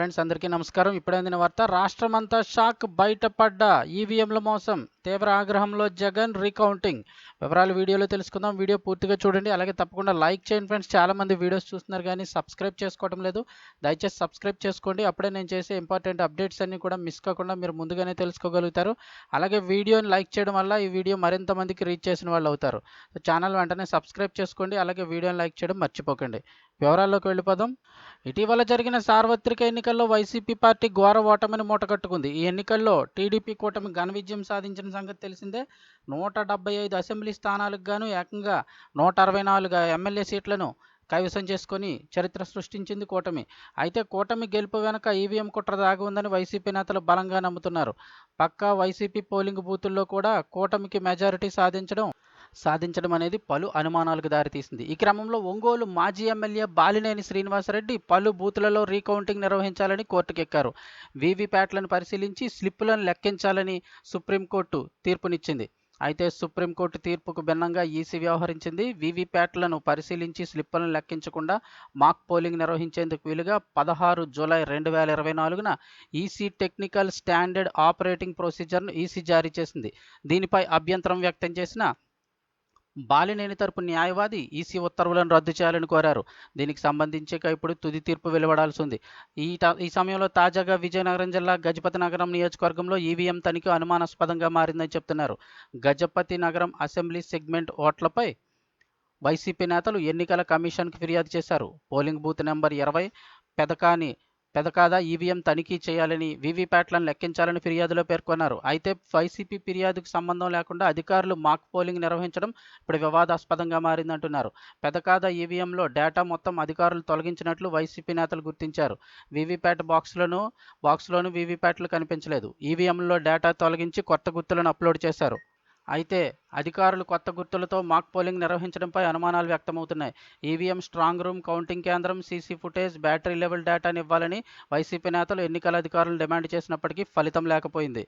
Friends అందరికీ నమస్కారం. ఇప్పుడే అందిన వార్త రాష్ట్రమంతా షాక్ బయటపడ్డ ఈవీఎంల మోసం తీవ్ర ఆగ్రహంలో జగన్ రీకౌంటింగ్ వివరాలు వీడియోలో తెలుసుకుందాం. వీడియో పూర్తిగా చూడండి. అలాగే తప్పకుండా లైక్ చేయండి ఫ్రెండ్స్. చాలామంది వీడియోస్ చూస్తున్నారు కానీ సబ్స్క్రైబ్ చేసుకోవడం లేదు. దయచేసి సబ్స్క్రైబ్ చేసుకోండి. అప్పుడే నేను చేసే ఇంపార్టెంట్ అప్డేట్స్ అన్నీ కూడా మిస్ కాకుండా మీరు ముందుగానే తెలుసుకోగలుగుతారు. అలాగే వీడియోని లైక్ చేయడం వల్ల ఈ వీడియో మరింత మందికి రీచ్ చేసిన వాళ్ళు అవుతారు. ఛానల్ వెంటనే సబ్స్క్రైబ్ చేసుకోండి. అలాగే వీడియోని లైక్ చేయడం మర్చిపోకండి. వివరాల్లోకి వెళ్ళిపోదాం. ఇటీవల జరిగిన సార్వత్రిక ఎన్నికల్లో వైసీపీ పార్టీ ఘోర ఓటమిని మూటగట్టుకుంది. ఈ ఎన్నికల్లో టీడీపీ కూటమి ఘన విజయం సాధించిన సంగతి తెలిసిందే. నూట డెబ్బై ఐదు అసెంబ్లీ స్థానాలకు గాను ఏకంగా నూట అరవై నాలుగు ఎమ్మెల్యే సీట్లను కైవసం చేసుకొని చరిత్ర సృష్టించింది కూటమి. అయితే కూటమి గెలుపు వెనుక ఈవీఎం కుట్ర దాగి ఉందని వైసీపీ నేతలు బలంగా నమ్ముతున్నారు. పక్కా వైసీపీ పోలింగ్ బూతుల్లో కూడా కూటమికి మెజారిటీ సాధించడం సాధించడం అనేది పలు అనుమానాలకు దారితీసింది. ఈ క్రమంలో ఒంగోలు మాజీ ఎమ్మెల్యే బాలినేని శ్రీనివాసరెడ్డి పలు బూతులలో రీకౌంటింగ్ నిర్వహించాలని కోర్టుకెక్కారు. వీవీప్యాట్లను పరిశీలించి స్లిప్పులను లెక్కించాలని సుప్రీంకోర్టు తీర్పునిచ్చింది. అయితే సుప్రీంకోర్టు తీర్పుకు భిన్నంగా ఈసీ వ్యవహరించింది. వీవీప్యాట్లను పరిశీలించి స్లిప్పులను లెక్కించకుండా మాక్ పోలింగ్ నిర్వహించేందుకు వీలుగా పదహారు జూలై రెండు వేల ఇరవై నాలుగున ఈసీ టెక్నికల్ స్టాండర్డ్ ఆపరేటింగ్ ప్రొసీజర్ను ఈసీ జారీ చేసింది. దీనిపై అభ్యంతరం వ్యక్తం చేసిన బాలినేని తరపు న్యాయవాది ఈసీ ఉత్తర్వులను రద్దు చేయాలని కోరారు. దీనికి సంబంధించి ఇప్పుడు తుది తీర్పు వెలువడాల్సి ఉంది. ఈ ఈ సమయంలో తాజాగా విజయనగరం జిల్లా గజపతి నగరం నియోజకవర్గంలో ఈవీఎం తనిఖీ అనుమానాస్పదంగా మారిందని చెప్తున్నారు. గజపతి నగరం అసెంబ్లీ సెగ్మెంట్ ఓట్లపై వైసీపీ నేతలు ఎన్నికల కమిషన్కి ఫిర్యాదు చేశారు. పోలింగ్ బూత్ నెంబర్ ఇరవై పెదకాని పెదకాదా ఈవీఎం తనిఖీ చేయాలని వీవీప్యాట్లను లెక్కించాలని ఫిర్యాదులో పేర్కొన్నారు. అయితే వైసీపీ ఫిర్యాదుకు సంబంధం లేకుండా అధికారులు మాక్ పోలింగ్ నిర్వహించడం ఇప్పుడు వివాదాస్పదంగా మారిందంటున్నారు. పెదకాదా ఈవీఎంలో డేటా మొత్తం అధికారులు తొలగించినట్లు వైసీపీ నేతలు గుర్తించారు. వీవీప్యాట్ బాక్స్లను బాక్స్లోనూ వీవీప్యాట్లు కనిపించలేదు. ఈవీఎంలో డేటా తొలగించి కొత్త గుర్తులను అప్లోడ్ చేశారు. అయితే అధికారులు కొత్త గుర్తులతో మాక్ పోలింగ్ నిర్వహించడంపై అనుమానాలు వ్యక్తమవుతున్నాయి. ఈవీఎం స్ట్రాంగ్ రూమ్ కౌంటింగ్ కేంద్రం సీసీ ఫుటేజ్ బ్యాటరీ లెవెల్ డేటాను ఇవ్వాలని వైసీపీ నేతలు ఎన్నికల అధికారులను డిమాండ్ చేసినప్పటికీ ఫలితం లేకపోయింది.